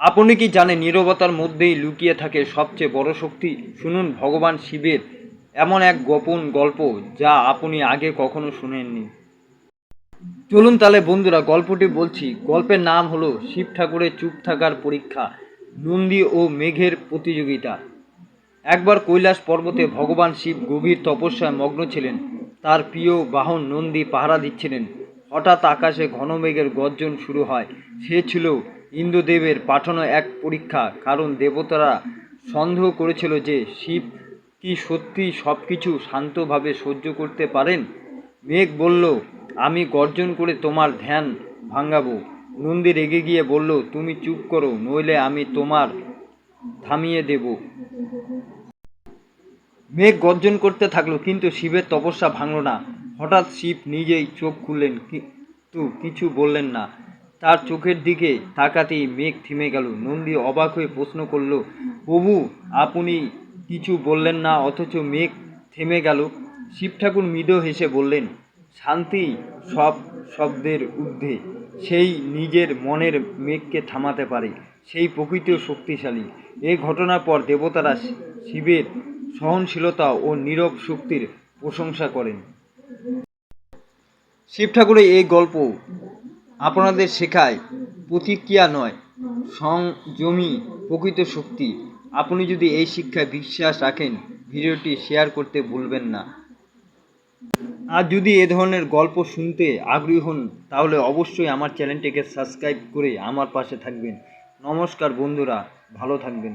আপনি কি জানেন নীরবতার মধ্যেই লুকিয়ে থাকে সবচেয়ে বড় শক্তি? শুনুন, ভগবান শিবের এমন এক গোপন গল্প যা আপনি আগে কখনো শুনেননি। চলুন তাহলে বন্ধুরা, গল্পটি বলছি। গল্পের নাম হলো শিব ঠাকুরের চুপ থাকার পরীক্ষা, নন্দী ও মেঘের প্রতিযোগিতা। একবার কৈলাস পর্বতে ভগবান শিব গভীর তপস্যায় মগ্ন ছিলেন। তার প্রিয় বাহন নন্দী পাহারা দিচ্ছিলেন। হঠাৎ আকাশে ঘন মেঘের গর্জন শুরু হয়। সে ছিল ইন্দ্রদেবের পাঠানো এক পরীক্ষা। কারণ দেবতারা সন্দেহ করেছিল যে শিব কি সত্যি সব কিছু শান্তভাবে সহ্য করতে পারেন। মেঘ বলল, আমি গর্জন করে তোমার ধ্যান ভাঙাবো। নন্দী রেগে গিয়ে বলল, তুমি চুপ করো, নইলে আমি তোমার থামিয়ে দেবো। মেঘ গর্জন করতে থাকল, কিন্তু শিবের তপস্যা ভাঙল না। হঠাৎ শিব নিজেই চোখ খুললেন, কিন্তু কিছু বললেন না। তার চোখের দিকে তাকাতেই মেঘ থেমে গেল। নন্দী অবাক হয়ে প্রশ্ন করল, প্রভু, আপনি কিছু বললেন না, অথচ মেঘ থেমে গেল? শিব ঠাকুর মৃদু হেসে বললেন, শান্তি সব শব্দের ঊর্ধ্বে। সেই নিজের মনের মেঘকে থামাতে পারে। সেই প্রকৃত শক্তিশালী। এই ঘটনার পর দেবতারা শিবের সহনশীলতা ও নীরব শক্তির প্রশংসা করেন। শিব ঠাকুরের এই গল্প আপনাদের শেখায় প্রতিক্রিয়া নয়, সংযমী প্রকৃত শক্তি। আপনি যদি এই শিক্ষায় বিশ্বাস রাখেন, ভিডিওটি শেয়ার করতে ভুলবেন না। আর যদি এ ধরনের গল্প শুনতে আগ্রহী হন, তাহলে অবশ্যই আমার চ্যানেলটিকে সাবস্ক্রাইব করে আমার পাশে থাকবেন। নমস্কার বন্ধুরা, ভালো থাকবেন।